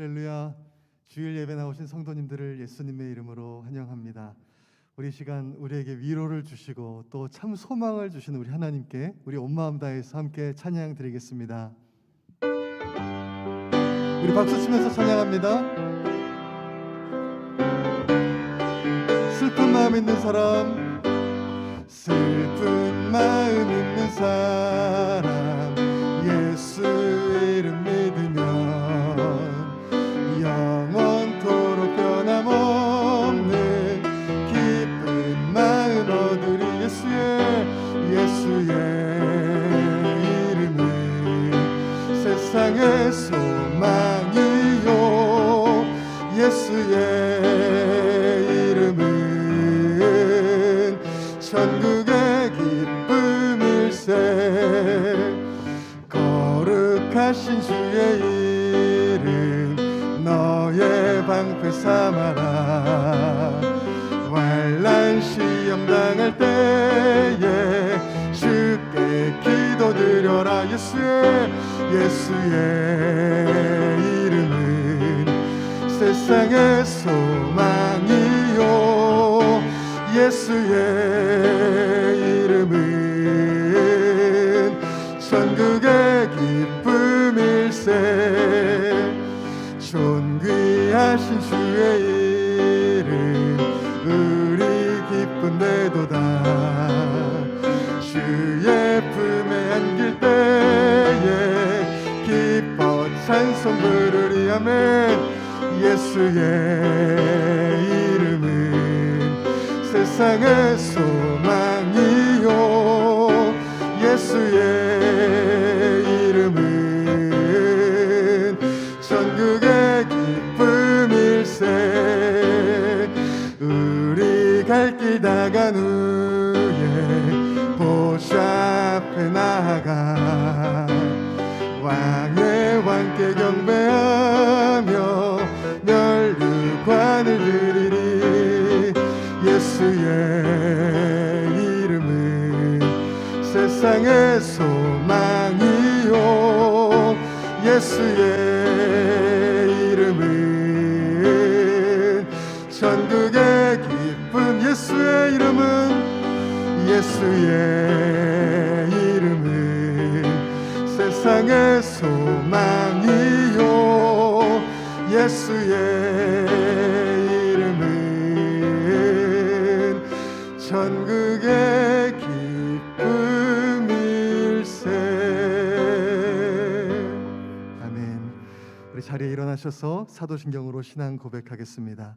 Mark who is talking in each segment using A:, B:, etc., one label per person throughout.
A: 할렐루야. 주일 예배 나오신 성도님들을 예수님의 이름으로 환영합니다. 우리 시간 우리에게 위로를 주시고 또 참 소망을 주시는 우리 하나님께 우리 온 마음 다해서 함께 찬양 드리겠습니다. 우리 박수 치면서 찬양합니다. 슬픈 마음 있는 사람 슬픈 마음 있는 사람 방패 삼아라 환란 시험 당할 때에 주께 기도드려라 예수의 예수의 이름은 세상의 소망이요. 예수의 이름은 천국의 기쁨일세. 존귀 하신 주의 이름 우리 기쁜데도 다 주의 품에 안길 때에 기뻐 찬송 부르리 아멘 예수의 이름은 세상의 소망 갈길 다간 후에 보좌 앞에 나아가 왕의 왕께 경배하며 멸류관을 드리리 예수의 이름은 세상의 소망이요 예수의 천국의 기쁨 예수의 이름은 예수의 이름은 세상의 소망이요. 예수의 이름은 천국의 기쁨일세. 아멘. 우리 자리에 일어나셔서 사도신경으로 신앙 고백하겠습니다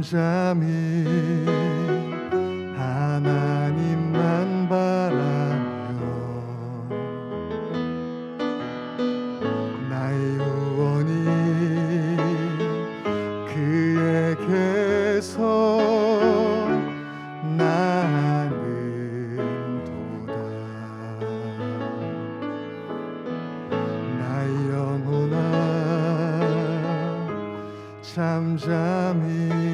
A: 잠잠히 하나님만 바라며 나의 유언이 그에게서 나는 도다. 나의 영혼아 잠잠히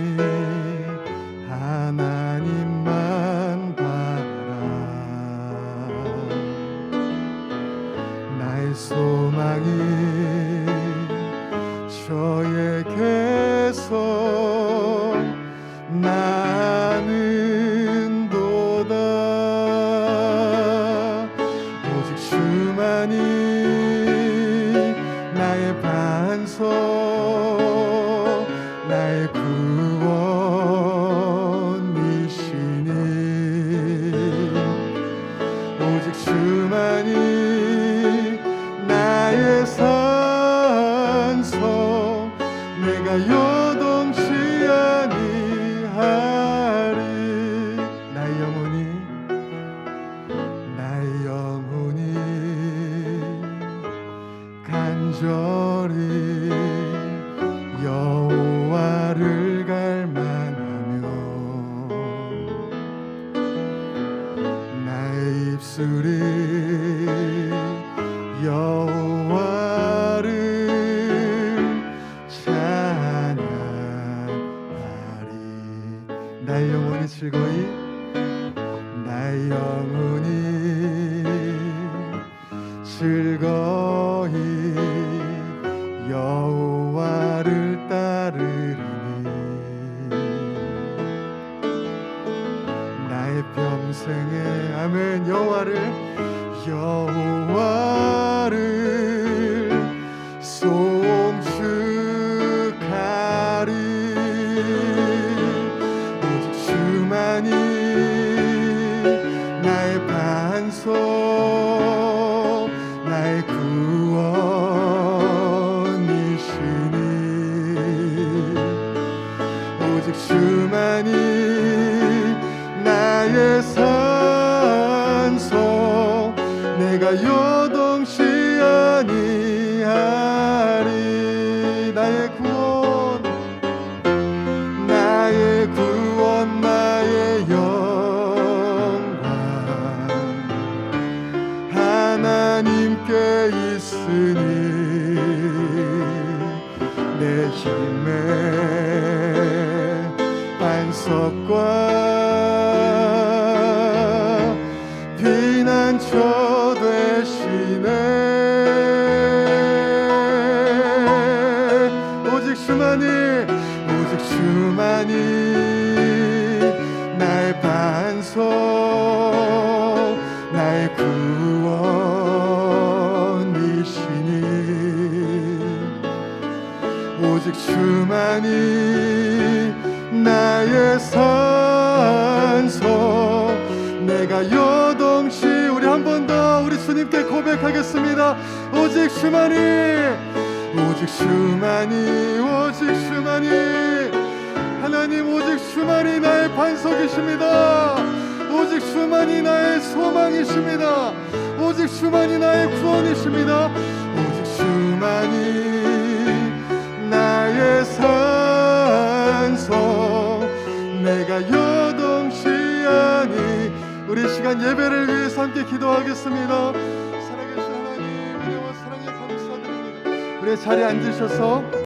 A: 나의 입술이 여호와를 찬양하리. 나의 영혼이 즐거이 나의 영혼이 즐거이 평생에 아멘. 여호와를 여호와를 송축하리. 오직 주만이 나의 반석 나의 구 내 힘의 반석과 피난처 되시네 오직 주만이 오직 주만이 오직 주만이 나의 산소. 내가 요동치 우리 한 번 더 우리 주님께 고백하겠습니다. 오직 주만이 오직 주만이 오직 주만이. 하나님 오직 주만이 나의 반석이십니다. 오직 주만이 나의 소망이십니다. 오직 주만이 나의 구원이십니다. 오직 주만이 자리에 앉으셔서